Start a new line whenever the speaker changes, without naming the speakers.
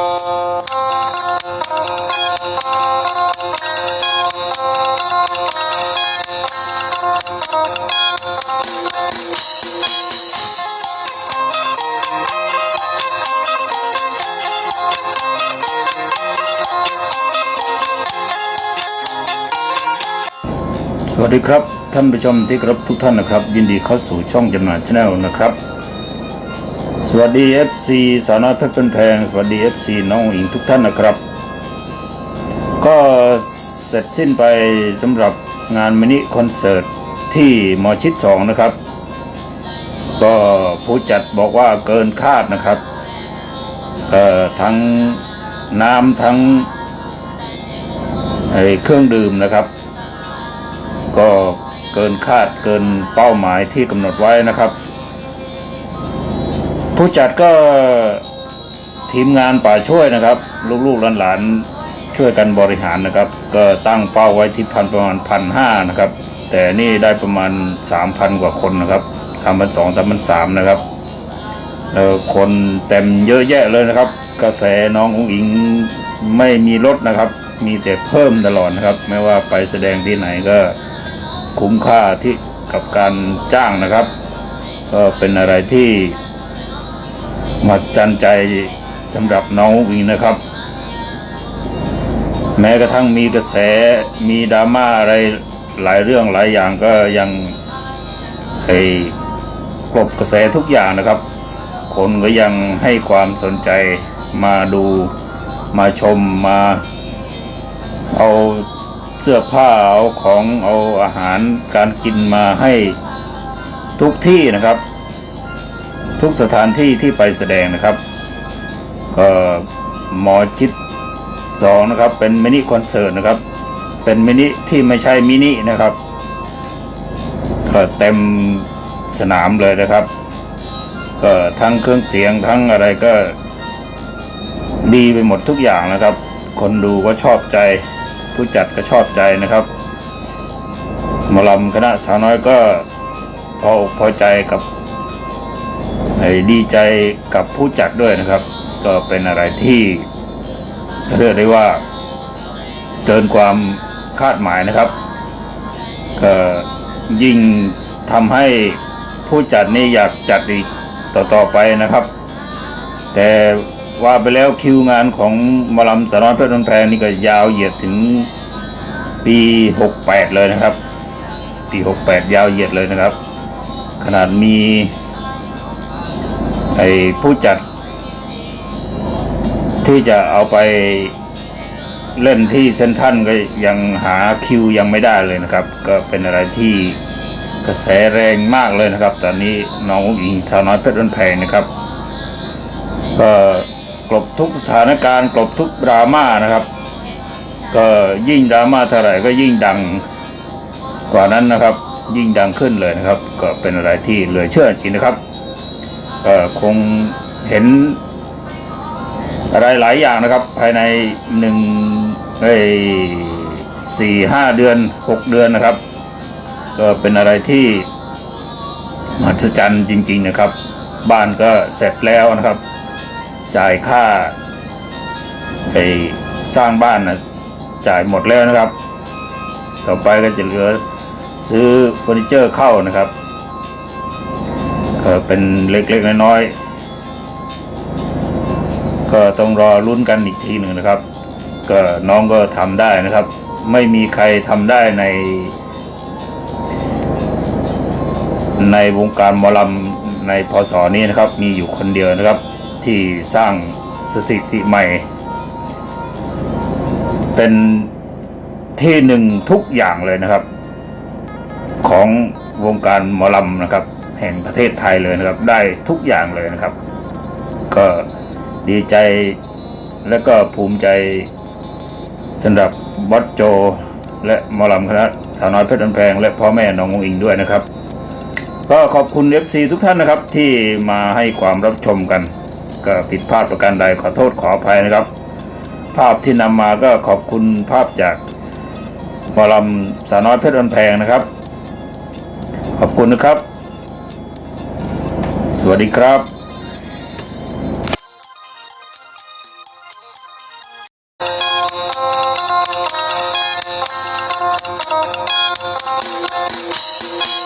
สวัสดีครับ ท่านผู้ชมที่เคารพทุกท่านนะครับ ยินดีเข้าสู่ช่องจำหน่ายชาแนลนะครับ สวัสดี FC สาวน้อยเพชรเป็นแพง สวัสดี FC น้องอิงทุกท่านนะครับ ก็เสร็จสิ้นไปสำหรับงานมินิคอนเสิร์ตที่หมอชิดสองนะครับ ก็ผู้จัดบอกว่าเกินคาดนะครับเอ่อทั้งน้ำทั้งไอเครื่องดื่มนะครับ ก็เกินคาดเกินเป้าหมายที่กำหนดไว้นะครับ ผู้จัดก็ทีมงานป่าช่วยนะครับ ลูกๆหลานๆช่วยกันบริหารนะครับ ก็ตั้งเป้าไว้ที่พันประมาณพันห้านะครับ แต่นี่ได้ประมาณสามพันกว่าคนนะครับสามพันสองสามพันสามนะครับแล้วคนเต็มเยอะแยะเลยนะครับ กระแสน้ององอิงไม่มีลดนะครับ มีแต่เพิ่มตลอดนะครับ ไม่ว่าไปแสดงที่ไหนก็คุ้มค่าที่กับการจ้างนะครับ ก็เป็นอะไรที่ มหัศจรรย์ใจสำหรับน้องวิงนะครับ แม้กระทั่งมีกระแสมีดราม่าอะไรหลายเรื่องหลายอย่างก็ยังไอ้กลบกระแสทุกอย่างนะครับ คนก็ยังให้ความสนใจมาดูมาชมมาเอาเสื้อผ้าเอาของเอาอาหารการกินมาให้ทุกที่นะครับ ทุกสถานที่ที่ไปแสดงนะครับก็หมอชิดสองนะครับเป็นมินิคอนเสิร์ตนะครับ เป็นมินิที่ไม่ใช่มินินะครับก็เต็มสนามเลยนะครับ ก็ทั้งเครื่องเสียงทั้งอะไรก็ ดีไปหมดทุกอย่างนะครับ คนดูก็ชอบใจ ผู้จัดก็ชอบใจนะครับหมอลำคณะสาวน้อยก็พออกพอใจกับ ดีใจกับผู้จัดด้วยนะครับ ก็เป็นอะไรที่เรียกได้ว่าเกินความคาดหมายนะครับก็ยิ่งทำให้ผู้จัดนี่อยากจัดอีกต่อๆไปนะครับ แต่ว่าไปแล้วคิวงานของมลำสารน้อยเพชรนนแพงนี่ก็ยาวเหยียดถึงปีหกแปดเลยนะครับ ปีหกแปดยาวเหยียดเลยนะครับ ขนาดมี ไอ้ผู้จัด ที่จะเอาไปเล่นที่เซนทันก็ยังหาคิวยังไม่ได้เลยนะครับ ก็เป็นอะไรที่กระแสแรงมากเลยนะครับ ตอนนี้น้องอิงสาวน้อยเพชรนนแพงนะครับ ก็กลบทุกสถานการณ์กลบทุกดราม่านะครับ ก็ยิ่งดราม่าเท่าไหร่ก็ยิ่งดังกว่านั้นนะครับ ยิ่งดังขึ้นเลยนะครับ ก็เป็นอะไรที่เหลือเชื่อจริงนะครับ คงเห็นอะไรหลายอย่างนะครับ ภายในหนึ่งเอ้สี่ห้าเดือนหกเดือนนะครับ ก็เป็นอะไรที่มหัศจรรย์จริง ๆนะครับ บ้านก็เสร็จแล้วนะครับ จ่ายค่าไปสร้างบ้านนะจ่ายหมดแล้วนะครับ ต่อไปก็จะเหลือซื้อเฟอร์นิเจอร์เข้านะครับ เป็นเล็กๆน้อยๆก็ต้องรอลุ้นกันอีกทีหนึ่งนะครับ ก็น้องก็ทำได้นะครับ ไม่มีใครทำได้ใน ในวงการมอลำในพศนี้นะครับ มีอยู่คนเดียวนะครับ ที่สร้างสถิติใหม่ เป็นที่หนึ่งทุกอย่างเลยนะครับ ของวงการหมอลำนะครับ แห่งประเทศไทยเลยนะครับ ได้ทุกอย่างเลยนะครับ ก็ดีใจและก็ภูมิใจสำหรับวัดโจ และมอลำคณะสาวน้อยเพชรบันแพง และพ่อแม่น้องงอิงด้วยนะครับ ก็ขอบคุณ FC ทุกท่านนะครับ ที่มาให้ความรับชมกัน ก็ผิดพลาดประการใดขอโทษขออภัยนะครับ ภาพที่นำมาก็ขอบคุณภาพจากมอลำสาวน้อยเพชรบันแพงนะครับ ขอบคุณนะครับ สวัสดีครับ Thank you.